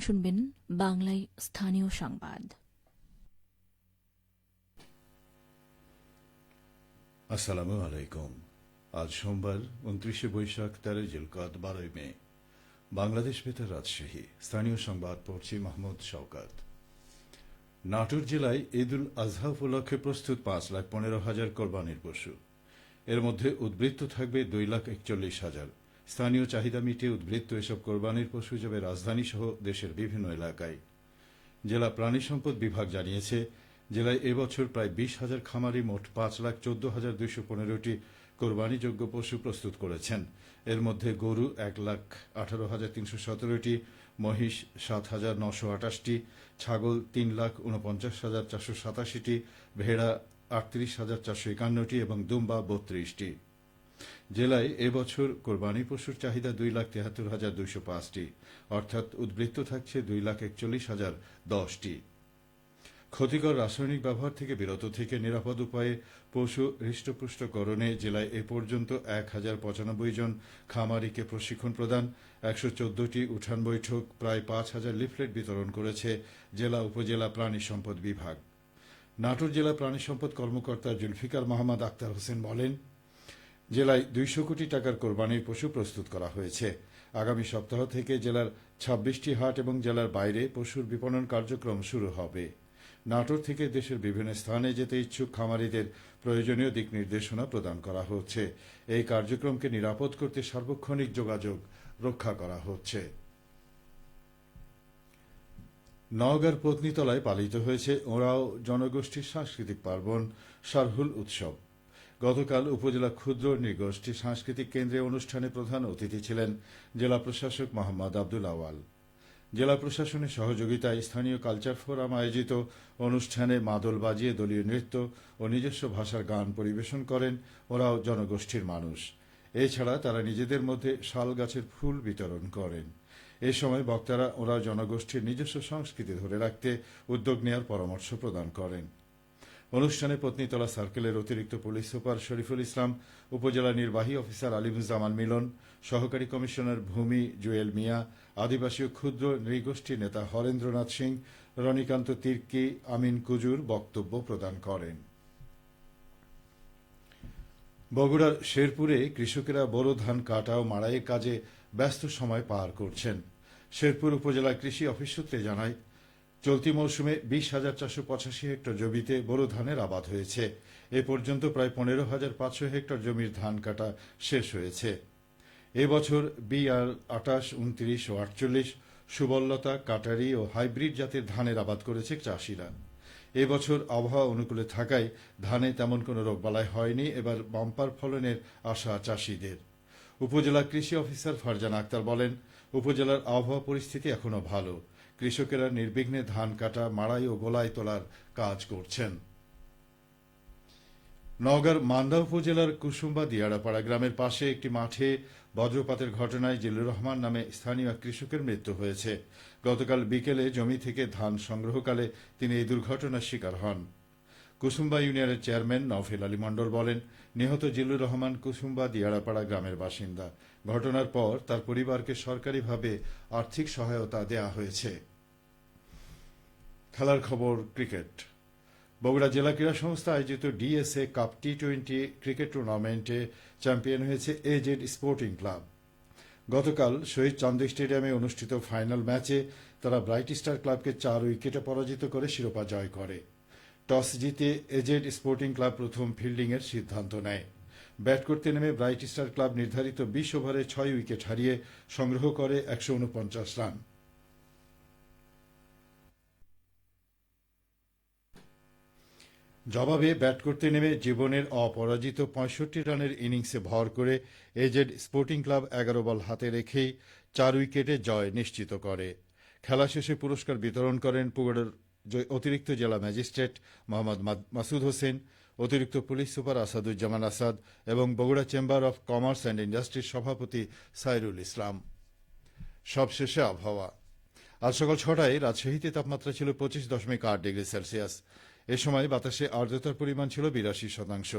শুনবেন বাংলায় স্থানীয় সংবাদ। আসসালামু আলাইকুম। আজ সোমবার উনত্রিশে বৈশাখ, তেরোই জিলকদ বারোই মে। বাংলাদেশ বেতার রাজশাহী। স্থানীয় সংবাদ পড়ছি মাহমুদ শওকাত। নাটোর জেলায় ঈদুল আজহা উপলক্ষে প্রস্তুত পাঁচ লাখ পনেরো হাজার কোরবানির পশু। এর মধ্যে উদ্বৃত্ত থাকবে দুই লাখ একচল্লিশ হাজার। স্থানীয় চাহিদা মিটিয়ে উদ্বৃত্ত এসব কোরবানির পশু যাবে রাজধানী সহ দেশের বিভিন্ন এলাকায়। জেলা প্রাণী সম্পদ বিভাগ জানিয়েছে, জেলায় এবছর প্রায় বিশ হাজার খামারি মোট পাঁচ লাখ চোদ্দ হাজার দুইশো পনেরোটি কোরবানিযোগ্য পশু প্রস্তুত করেছেন। এর মধ্যে গরু এক লাখ আঠারো হাজার তিনশো সতেরোটি, মহিষ সাত হাজার নশো আটাশটি ছাগল তিন লাখ উনপঞ্চাশ হাজার চারশো সাতাশিটি, ভেড়া আটত্রিশ হাজার চারশো একান্নটি এবং দুম্বা বত্রিশটি। জেলায় এবছর কোরবানি পশুর চাহিদা দুই লাখ তেহাত্তর হাজার দুইশো পাঁচটি, অর্থাৎ উদ্বৃত্ত থাকছে দুই লাখ একচল্লিশ হাজার দশটি। ক্ষতিকর রাসায়নিক ব্যবহার থেকে বিরত থেকে নিরাপদ উপায়ে পশু হৃষ্টপুষ্টকরণে জেলায় এ পর্যন্ত এক হাজার পঁচানব্বই জন খামারিকে প্রশিক্ষণ প্রদান, একশো চোদ্দটি উঠান বৈঠক, প্রায় পাঁচ হাজার লিফলেট বিতরণ করেছে জেলা উপজেলা প্রাণী সম্পদ বিভাগ। নাটোর জেলা প্রাণী সম্পদ কর্মকর্তা জুলফিকার মোহাম্মদ আক্তার হোসেন বলেন জেলায় দুইশো কোটি টাকার কোরবানির পশু প্রস্তুত করা হয়েছে। আগামী সপ্তাহ থেকে জেলার ছাব্বিশটি হাট এবং জেলার বাইরে পশুর বিপণন কার্যক্রম শুরু হবে। নাটোর থেকে দেশের বিভিন্ন স্থানে যেতে ইচ্ছুক খামারিদের প্রয়োজনীয় দিক নির্দেশনা প্রদান করা হচ্ছে। এই কার্যক্রমকে নিরাপদ করতে সার্বক্ষণিক যোগাযোগ রক্ষা করা হচ্ছে। নওগাঁর পত্নীতলায় পালিত হয়েছে ওরাও জনগোষ্ঠীর সাংস্কৃতিক পার্বণ, সারহুল উৎসব। গতকাল উপজেলা ক্ষুদ্র নৃগোষ্ঠী সাংস্কৃতিক কেন্দ্রে অনুষ্ঠানে প্রধান অতিথি ছিলেন জেলা প্রশাসক মোহাম্মদ আব্দুল আওয়াল। জেলা প্রশাসনের সহযোগিতায় স্থানীয় কালচার ফোরাম আয়োজিত অনুষ্ঠানে মাদল বাজিয়ে দলীয় নৃত্য ও নিজস্ব ভাষার গান পরিবেশন করেন ওরাও জনগোষ্ঠীর মানুষ। এছাড়া তারা নিজেদের মধ্যে শাল গাছের ফুল বিতরণ করেন। এ সময় বক্তারা ওরা জনগোষ্ঠীর নিজস্ব সংস্কৃতি ধরে রাখতে উদ্যোগ নেওয়ার পরামর্শ প্রদান করেন। অনুষ্ঠানে পত্নীতলা সার্কেলের অতিরিক্ত পুলিশ সুপার শরীফুল ইসলাম, উপজেলা নির্বাহী অফিসার আলিমুজ্জামান মিলন, সহকারী কমিশনার ভূমি জুয়েল মিয়া, আদিবাসী ক্ষুদ্র নৃগোষ্ঠী নেতা হরেন্দ্রনাথ সিং, রনিকান্ত তির্কি, আমিন কুজুর বক্তব্য প্রদান করেন। বগুড়ার শেরপুরে কৃষকেরা বোরো ধান কাটা ও মাড়াইয়ের কাজে ব্যস্ত সময় পার করছেন। শেরপুর উপজেলা কৃষি অফিস সূত্রে জানায় চলতি মৌসুমে বিশ হাজার চারশো পঁচাশি হেক্টর জমিতে বোরো ধানের আবাদ হয়েছে। এ পর্যন্ত প্রায় পনেরো হাজার পাঁচশো হেক্টর জমির ধান কাটা শেষ হয়েছে। এবছর বিআর আটাশ, উনত্রিশ ও আটচল্লিশ সুবল্লতা, কাটারি ও হাইব্রিড জাতের ধানের আবাদ করেছে চাষিরা। এবছর আবহাওয়া অনুকূলে থাকায় ধানে তেমন কোনো রোগবালাই হয়নি, এবার বাম্পার ফলনের আশা চাষিদের। উপজেলা কৃষি অফিসার ফারজান আক্তার বলেন, উপজেলার আবহাওয়া পরিস্থিতি এখনও ভালো। কৃষকেরা নির্বিঘ্নে ধান কাটা, মাড়াই ও গোলাই তোলার কাজ করছেন। নওগাঁর মান্দা উপজেলার কুসুম্বা দিয়াড়াপাড়া গ্রামের পাশে একটি মাঠে বজ্রপাতের ঘটনায় জিল্লুর রহমান নামে স্থানীয় এক কৃষকের মৃত্যু হয়েছে। গতকাল বিকেলে জমি থেকে ধান সংগ্রহকালে তিনি এই দুর্ঘটনার শিকার হন। কুসুম্বা ইউনিয়নের চেয়ারম্যান নওফেল আলী মণ্ডল বলেন, নিহত জিল্লুর রহমান কুসুম্বা দিয়াড়াপাড়া গ্রামের বাসিন্দা। ঘটনার পর তার পরিবারকে সরকারিভাবে আর্থিক সহায়তা দেয়া হয়েছে। খেলার খবর ক্রিকেট। বগুড়া জেলা ক্রীড়া সংস্থা আয়োজিত DSA cup T twenty cricket টুর্নামেন্টে চ্যাম্পিয়ন হয়েছে এজেড স্পোর্টিং ক্লাব। গতকাল শহীদ চান্দ স্টেডিয়ামে অনুষ্ঠিত ফাইনাল ম্যাচে তারা ব্রাইট স্টার ক্লাবকে চার উইকেটে পরাজিত করে শিরোপা জয় করে। টস জিতে এজেড স্পোর্টিং ক্লাব প্রথম ফিল্ডিংয়ের সিদ্ধান্ত নেয়। ব্যাট করতে নেমে ব্রাইট স্টার ক্লাব নির্ধারিত বিশ ওভারে ছয় উইকেট হারিয়ে সংগ্রহ করে একশো উনপঞ্চাশ রান। জবাবে ব্যাট করতে নেমে জীবনের অপরাজিত পঁয়ষট্টি রানের ইনিংসে ভর করে এজেড স্পোর্টিং ক্লাব এগারো বল হাতে রেখেই চার উইকেটে জয় নিশ্চিত করে। খেলা শেষে পুরস্কার বিতরণ করেন পুগড়ের অতিরিক্ত জেলা ম্যাজিস্ট্রেট মোহাম্মদ মাসুদ হোসেন, অতিরিক্ত পুলিশ সুপার আসাদুজ্জামান আসাদ এবং Bogura chamber of commerce and ইন্ডাস্ট্রির সভাপতি সাইরুল ইসলাম। সবশেষে আবহাওয়া। আজ সকাল ছটায় রাজশাহীতে তাপমাত্রা ছিল পঁচিশ দশমিক আট ডিগ্রি সেলসিয়াস। এ সময় বাতাসে আর্দ্রতার পরিমাণ ছিল বিরাশি শতাংশ।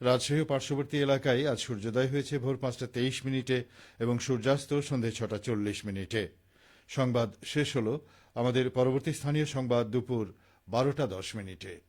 রাজশাহী ও পার্শ্ববর্তী এলাকায় আজ সূর্যোদয় হয়েছে ভোর পাঁচটা তেইশ মিনিটে এবং সূর্যাস্ত সন্ধে ছটা চল্লিশ মিনিটে। সংবাদ শেষ হল আমাদের পরবর্তী স্থানীয় সংবাদ দুপুর বারোটা দশ মিনিটে।